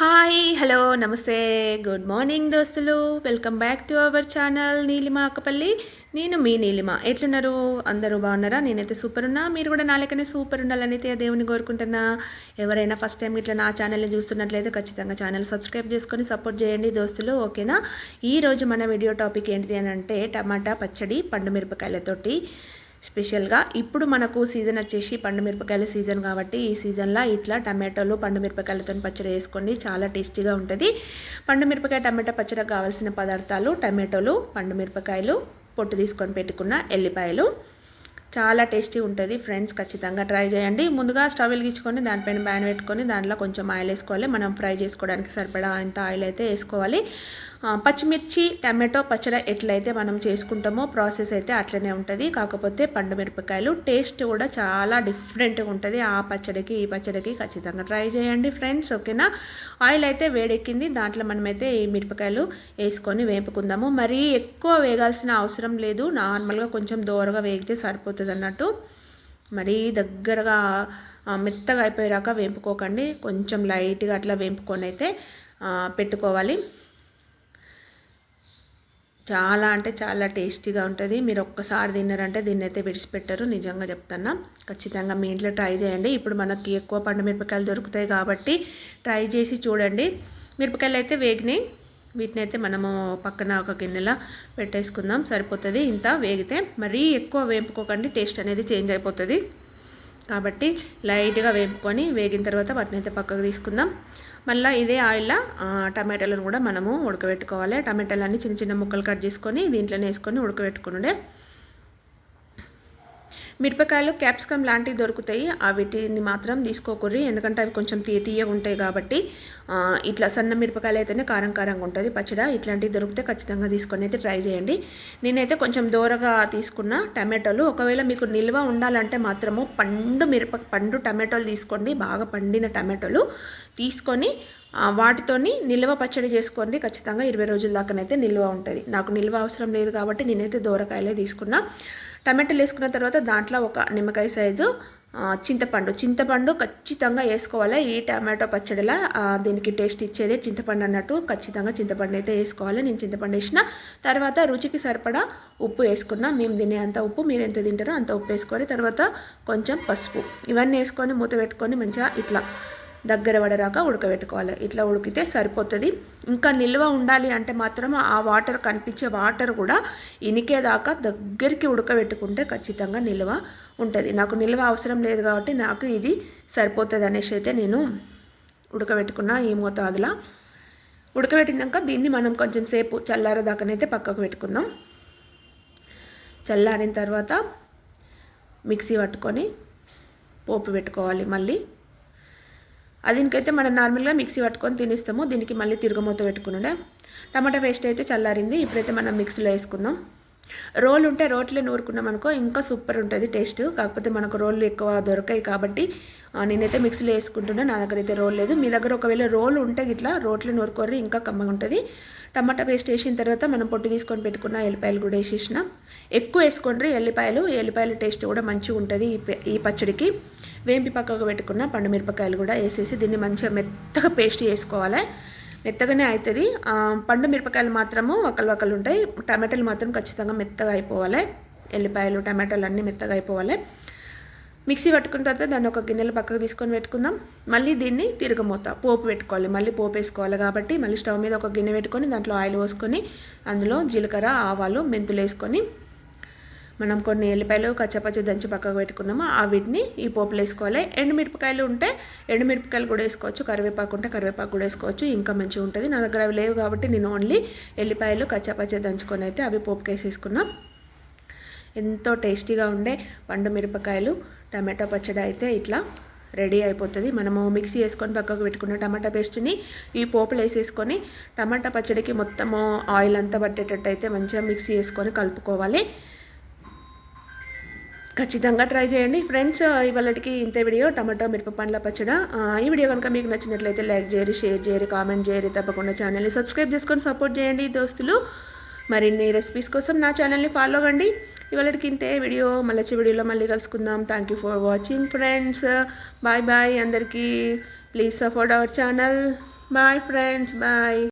Hi hello నమస్తే. Good morning దోస్తులు. Welcome back to our channel Neelima Akkapalli. నేను మీ నీలిమ. ఎట్లున్నారు? అందరూ బాగున్నారా? నేనైతే సూపర్ ఉన్నా. మీరు కూడా నా సూపర్ ఉండాలని అయితే దేవుని కోరుకుంటున్నా. ఎవరైనా ఫస్ట్ టైం ఇట్లా నా ఛానల్ని చూస్తున్నట్లయితే ఖచ్చితంగా ఛానల్ సబ్స్క్రైబ్ చేసుకొని సపోర్ట్ చేయండి దోస్తులు ఓకేనా ఈరోజు మన వీడియో టాపిక్ ఏంటిది అని అంటే టమాటా పచ్చడి పండు మిరపకాయలతోటి. స్పెషల్గా. ఇప్పుడు మనకు సీజన్ వచ్చేసి పండు మిరపకాయల సీజన్ కాబట్టి ఈ సీజన్లో ఇట్లా టమాటోలు పండు మిరపకాయలతో పచ్చడి వేసుకోండి చాలా టేస్టీగా ఉంటుంది. పండు మిరపకాయ టమాటా పచ్చడికి కావాల్సిన పదార్థాలు టమాటోలు పండు మిరపకాయలు పొట్టు తీసుకొని పెట్టుకున్న ఎల్లిపాయలు చాలా టేస్టీ ఉంటుంది. ఫ్రెండ్స్ ఖచ్చితంగా ట్రై చేయండి. ముందుగా స్టవ్ వెలిగించుకొని దానిపైన బ్యాన్ పెట్టుకొని దాంట్లో కొంచెం ఆయిల్ వేసుకోవాలి. మనం ఫ్రై చేసుకోవడానికి సరిపడా అంత ఆయిల్ అయితే వేసుకోవాలి. పచ్చిమిర్చి టమాటో పచ్చడి ఎట్లయితే మనం చేసుకుంటామో ప్రాసెస్ అయితే అట్లనే ఉంటుంది. కాకపోతే పండు మిరపకాయలు టేస్ట్ కూడా చాలా డిఫరెంట్గా ఉంటుంది. ఆ పచ్చడికి ఈ పచ్చడికి ఖచ్చితంగా ట్రై చేయండి ఫ్రెండ్స్ ఓకేనా? ఆయిల్ అయితే వేడెక్కింది. దాంట్లో మనమైతే ఈ మిరపకాయలు వేసుకొని వేపుకుందాము. మరీ ఎక్కువ వేగాల్సిన అవసరం లేదు. నార్మల్గా కొంచెం దూరగా వేగితే సరిపోతుంది. అన్నట్టు మరీ దగ్గరగా మెత్తగా అయిపోయాక వేపుకోకండి. కొంచెం లైట్గా అట్లా వేపుకొని అయితే పెట్టుకోవాలి. చాలా అంటే చాలా టేస్టీగా ఉంటుంది. మీరు ఒక్కసారి తిన్నారంటే దీన్ని అయితే విడిచిపెట్టరు. నిజంగా చెప్తున్నా. ఖచ్చితంగా మీ ఇంట్లో ట్రై చేయండి. ఇప్పుడు మనకి ఎక్కువ పండు మిరపకాయలు దొరుకుతాయి కాబట్టి ట్రై చేసి చూడండి. మిరపకాయలు అయితే వేగినాయి. వీటిని అయితే మనము పక్కన ఒక గిన్నెలో పెట్టేసుకుందాం. సరిపోతుంది. ఇంత వేగితే మరీ ఎక్కువ వేపుకోకండి. టేస్ట్ అనేది చేంజ్ అయిపోతుంది. కాబట్టి లైట్గా వేపుకొని వేగిన తర్వాత వాటిని అయితే పక్కకు తీసుకుందాం. మళ్ళీ ఇదే ఆయిల్లో టమాటాలను కూడా మనము ఉడకబెట్టుకోవాలి. టమాటాలన్నీ చిన్న చిన్న ముక్కలు కట్ చేసుకొని దీంట్లోనే వేసుకొని ఉడకబెట్టుకునుడే. మిరపకాయలు క్యాప్సికమ్ లాంటివి దొరుకుతాయి. వీటిని మాత్రం తీసుకోకూడదు. ఎందుకంటే అవి కొంచెం తీయ తీయగా ఉంటాయి కాబట్టి ఇట్లా సన్న మిరపకాయలు అయితేనే కారం కారంగా ఉంటుంది. పచ్చడి ఇట్లాంటివి దొరికితే ఖచ్చితంగా తీసుకొని అయితే ట్రై చేయండి. నేనైతే కొంచెం దూరగా తీసుకున్న టమాటోలు. ఒకవేళ మీకు నిల్వ ఉండాలంటే మాత్రము పండు మిరప పండు టమాటోలు తీసుకోండి. బాగా పండిన టమాటోలు తీసుకొని వాటితోని నిల్వ పచ్చడి చేసుకోండి. ఖచ్చితంగా ఇరవై రోజుల దాకానైతే నిల్వ ఉంటుంది. నాకు నిల్వ అవసరం లేదు కాబట్టి నేనైతే దూరకాయలే తీసుకున్నా. టమాటాలు వేసుకున్న తర్వాత దాంట్లో ఒక నిమ్మకాయ సైజు చింతపండు. చింతపండు ఖచ్చితంగా వేసుకోవాలి. ఈ టమాటో పచ్చడిలా దీనికి టేస్ట్ ఇచ్చేది చింతపండు అన్నట్టు ఖచ్చితంగా చింతపండు అయితే వేసుకోవాలి. నేను చింతపండు వేసిన తర్వాత రుచికి సరిపడా ఉప్పు వేసుకున్నా. మేము తినే అంత ఉప్పు మీరు ఎంత తింటారో అంత ఉప్పు వేసుకొని తర్వాత కొంచెం పసుపు. ఇవన్నీ వేసుకొని మూత పెట్టుకొని మంచిగా ఇట్లా దగ్గర పడరాక ఉడకబెట్టుకోవాలి. ఇట్లా ఉడికితే సరిపోతుంది. ఇంకా నిల్వ ఉండాలి అంటే మాత్రం ఆ వాటర్ కనిపించే వాటర్ కూడా ఇనికేదాకా దగ్గరికి ఉడకబెట్టుకుంటే ఖచ్చితంగా నిల్వ ఉంటుంది. నాకు నిల్వ అవసరం లేదు కాబట్టి నాకు ఇది సరిపోతుంది అనేసి అయితే నేను ఉడకబెట్టుకున్న ఈ మోతాదులా ఉడకబెట్టినాక దీన్ని మనం కొంచెం సేపు చల్లారదాకానైతే పక్కకు పెట్టుకుందాం. చల్లారిన తర్వాత మిక్సీ పట్టుకొని పోపు పెట్టుకోవాలి మళ్ళీ. దీనికైతే మనం నార్మల్గా మిక్సీ పట్టుకొని తినేస్తాము. దీనికి మళ్ళీ తిరుగుమూత పెట్టుకున్నాడే టమాటా పేస్ట్ అయితే చల్లారింది. ఇప్పుడైతే మనం మిక్సీలో వేసుకుందాం. రోల్ ఉంటే రోట్లో నూరుకున్నాం అనుకో ఇంకా సూపర్ ఉంటుంది టేస్ట్. కాకపోతే మనకు రోళ్ళు ఎక్కువ దొరకాయి కాబట్టి నేనైతే మిక్సీలో వేసుకుంటున్నా నా దగ్గర అయితే రోల్ లేదు. మీ దగ్గర ఒకవేళ రోల్ ఉంటే ఇట్లా రోట్లో నూరుకోర్రి ఇంకా కమ్మగా ఉంటుంది. టమాటా పేస్ట్ వేసిన తర్వాత మనం పొట్టు తీసుకొని పెట్టుకున్న ఎల్లిపాయలు కూడా వేసేసిన. ఎక్కువ వేసుకోండి ఎల్లిపాయలు ఎల్లిపాయల టేస్ట్ కూడా మంచిగా ఉంటుంది ఈ పచ్చడికి. వేంపి పక్కకు పెట్టుకున్న పండు మిరపకాయలు కూడా వేసేసి దీన్ని మంచిగా మెత్తగా పేస్ట్ చేసుకోవాలి. మెత్తగానే అవుతుంది పండు మిరపకాయలు మాత్రము ఒకళ్ళు ఒకళ్ళు ఉంటాయి. టమాటాలు మాత్రం ఖచ్చితంగా మెత్తగా అయిపోవాలి. ఎల్లిపాయలు టమాటాలు అన్నీ మెత్తగా అయిపోవాలి. మిక్సీ పట్టుకున్న తర్వాత దాన్ని ఒక గిన్నెలు పక్కకు తీసుకొని పెట్టుకుందాం. మళ్ళీ దీన్ని తిరగమూత పోపు పెట్టుకోవాలి. మళ్ళీ పోపు వేసుకోవాలి కాబట్టి మళ్ళీ స్టవ్ మీద ఒక గిన్నె పెట్టుకొని దాంట్లో ఆయిల్ పోసుకొని అందులో జీలకర్ర ఆవాలు మెంతులు వేసుకొని మనం కొన్ని ఎల్లిపాయలు కచ్చపచ్చి దంచి పక్కకు పెట్టుకున్నాము ఆ వీటిని ఈ పోపులు వేసుకోవాలి. ఎండుమిరపకాయలు ఉంటే ఎండుమిరపకాయలు కూడా వేసుకోవచ్చు కరివేపాకు ఉంటే కరివేపాకు కూడా వేసుకోవచ్చు ఇంకా మంచిగా ఉంటుంది. నా దగ్గర అవి లేవు కాబట్టి నేను ఓన్లీ ఎల్లిపాయలు కచ్చపచ్చి దంచుకొని అయితే అవి పోపుకేసేసుకున్నాం ఎంతో టేస్టీగా ఉండే పండు మిరపకాయలు టమాటో పచ్చడి అయితే ఇట్లా రెడీ అయిపోతుంది. మనము మిక్సీ వేసుకొని పక్కకు పెట్టుకున్న టమాటా పేస్ట్ని ఈ పోపులు వేసేసుకొని టమాటా పచ్చడికి మొత్తము ఆయిల్ అంతా పట్టేటట్టు అయితే మంచిగా మిక్సీ వేసుకొని కలుపుకోవాలి. ఖచ్చితంగా ట్రై చేయండి. ఫ్రెండ్స్ ఇవాళకి ఇంతే వీడియో. టమాటో మిరప పండ్ల పచ్చడ. ఈ వీడియో కనుక మీకు నచ్చినట్లయితే లైక్ చేయరు షేర్ చేయరు కామెంట్ చేయరు తప్పకుండా ఛానల్ని సబ్స్క్రైబ్ చేసుకొని సపోర్ట్ చేయండి దోస్తులు. మరిన్ని రెసిపీస్ కోసం నా ఛానల్ని ఫాలో అవ్వండి. ఇవాళకి ఇంతే వీడియో. మళ్ళీ వీడియోలో మళ్ళీ కలుసుకుందాం. Thank you for watching friends bye bye అందరికీ please support our channel bye friends bye